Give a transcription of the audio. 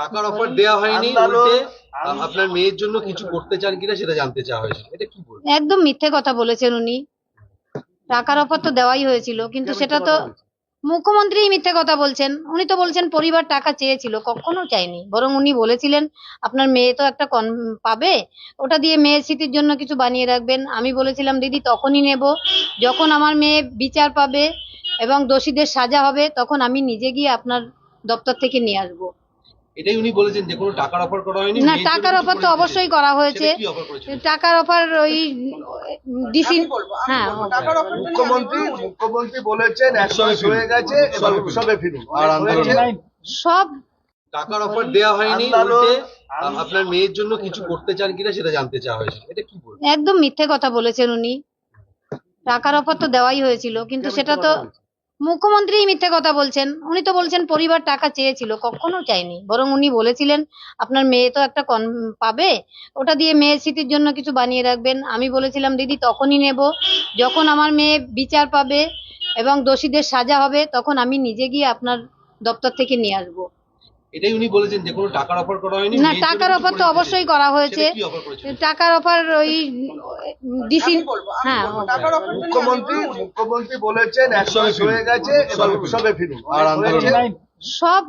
টাকার অফার দেওয়া হয়নি উল্টে আপনার মেয়ের জন্য কিছু করতে চান কিনা সেটা জানতে চাওয়া হয়েছিল। এটা কি বলবেন একদম মিথ্যে কথা বলেছেন উনি। টাকার অফার তো দেওয়াই হয়েছিল কিন্তু সেটা তো মুখ্যমন্ত্রী মিথ্যে কথা বলছেন। উনি তো বলছেন পরিবার টাকা চেয়েছিল কখনো চাইনি বরং উনি বলেছিলেন আপনার মেয়ে তো একটা কন পাবে ওটা দিয়ে মেয়ের স্মৃতির জন্য কিছু বানিয়ে রাখবেন। আমি বলেছিলাম দিদি তখনই নেব। যখন আমার মেয়ে বিচার পাবে এবং দোষীদের সাজা হবে তখন আমি নিজে গিয়ে আপনার দপ্তর থেকে নিয়ে আসব। এটাই উনি বলেছেন যে কোনো টাকার অফার করা হয়নি না টাকার অফার তো অবশ্যই করা হয়েছে। টাকার অফার ওই ডিসি হ্যাঁ। মুখ্যমন্ত্রী মুখ্যমন্ত্রী বলেছেন এক মাস হয়ে গেছে এবার উৎসবে ফিরুন আর আন্দোলন সব টাকার অফার দেওয়া হয়নি উল্টে আপনার মেয়ের জন্য কিছু করতে চান কিনা সেটা জানতে চাওয়া হয়েছিল। এটা কি বলবেন একদম মিথ্যে কথা বলেছেন উনি। টাকার অফার তো দেওয়াই হয়েছিল কিন্তু সেটা তো মুখ্যমন্ত্রী মিথ্যে কথা বলছেন। উনি তো বলছেন পরিবার টাকা চেয়েছিল, কখনো চাইনি। বরং উনি বলেছিলেন, আপনার মেয়ে তো একটা কন, পাবে, ওটা দিয়ে মেয়ের স্মৃতির জন্য কিছু বানিয়ে রাখবেন। আমি বলেছিলাম, দিদি, তখনই নেব। যখন আমার মেয়ে বিচার পাবে এবং দোষীদের সাজা হবে, তখন আমি নিজে গিয়ে আপনার দপ্তর থেকে নিয়ে আসব। এটাই উনি বলেছেন যে কোনো টাকার অফার করা হয়নি না টাকার অফার তো অবশ্যই করা হয়েছে। টাকার অফার ওই ডিসি হ্যাঁ মুখ্যমন্ত্রী মুখ্যমন্ত্রী বলেছেন এক মাস হয়ে গেছে এবার উৎসবে ফিরুন। আর সব